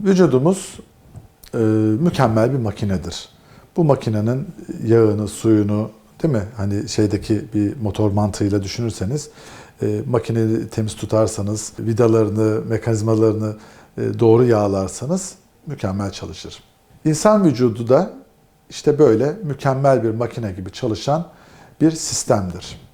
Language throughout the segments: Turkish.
Vücudumuz e, mükemmel bir makinedir. Bu makinenin yağını, suyunu değil mi? Hani şeydeki bir motor mantığıyla düşünürseniz e, makineyi temiz tutarsanız, vidalarını, mekanizmalarını e, doğru yağlarsanız mükemmel çalışır. İnsan vücudu da işte böyle mükemmel bir makine gibi çalışan bir sistemdir.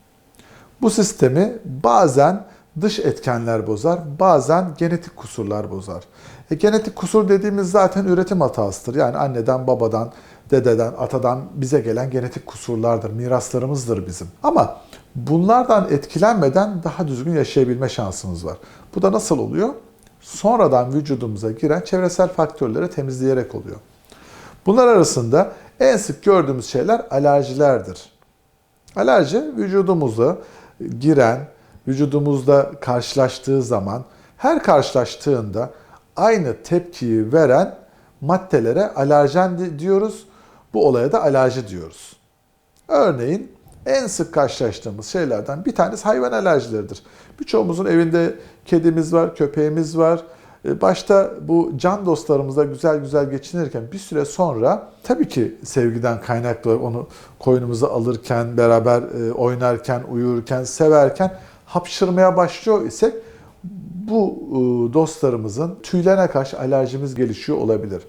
Bu sistemi bazen dış etkenler bozar, bazen genetik kusurlar bozar. E, genetik kusur dediğimiz zaten üretim hatasıdır. Yani anneden, babadan, dededen, atadan bize gelen genetik kusurlardır, miraslarımızdır bizim. Ama bunlardan etkilenmeden daha düzgün yaşayabilme şansımız var. Bu da nasıl oluyor? Sonradan vücudumuza giren çevresel faktörleri temizleyerek oluyor. Bunlar arasında en sık gördüğümüz şeyler alerjilerdir. Alerji vücudumuza giren, vücudumuzda karşılaştığı zaman her karşılaştığında aynı tepkiyi veren maddelere alerjen di- diyoruz. Bu olaya da alerji diyoruz. Örneğin en sık karşılaştığımız şeylerden bir tanesi hayvan alerjileridir. Birçoğumuzun evinde kedimiz var, köpeğimiz var. E, Başta bu can dostlarımızla güzel güzel geçinirken bir süre sonra tabii ki sevgiden kaynaklı onu koynumuza alırken, beraber e, oynarken, uyurken, severken hapşırmaya başlıyor isek bu e, dostlarımızın tüylerine karşı alerjimiz gelişiyor olabilir.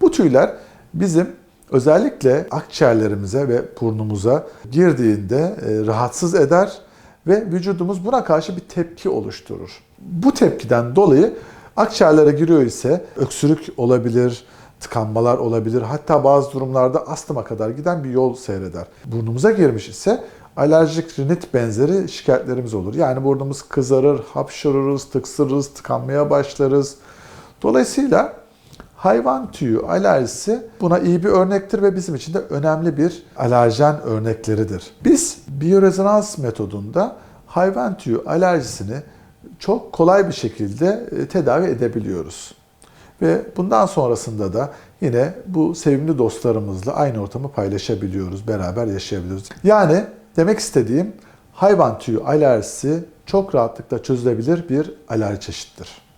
Bu tüyler bizim özellikle akciğerlerimize ve burnumuza girdiğinde rahatsız eder ve vücudumuz buna karşı bir tepki oluşturur. Bu tepkiden dolayı akciğerlere giriyor ise öksürük olabilir, tıkanmalar olabilir. Hatta bazı durumlarda astıma kadar giden bir yol seyreder. Burnumuza girmiş ise alerjik rinit benzeri şikayetlerimiz olur. Yani burnumuz kızarır, hapşırırız, tıksırırız, tıkanmaya başlarız. Dolayısıyla hayvan tüyü alerjisi buna iyi bir örnektir ve bizim için de önemli bir alerjen örnekleridir. Biz biyorezonans metodunda hayvan tüyü alerjisini çok kolay bir şekilde e, tedavi edebiliyoruz. Ve bundan sonrasında da yine bu sevimli dostlarımızla aynı ortamı paylaşabiliyoruz, beraber yaşayabiliyoruz. Yani demek istediğim hayvan tüyü alerjisi çok rahatlıkla çözülebilir bir alerji çeşittir.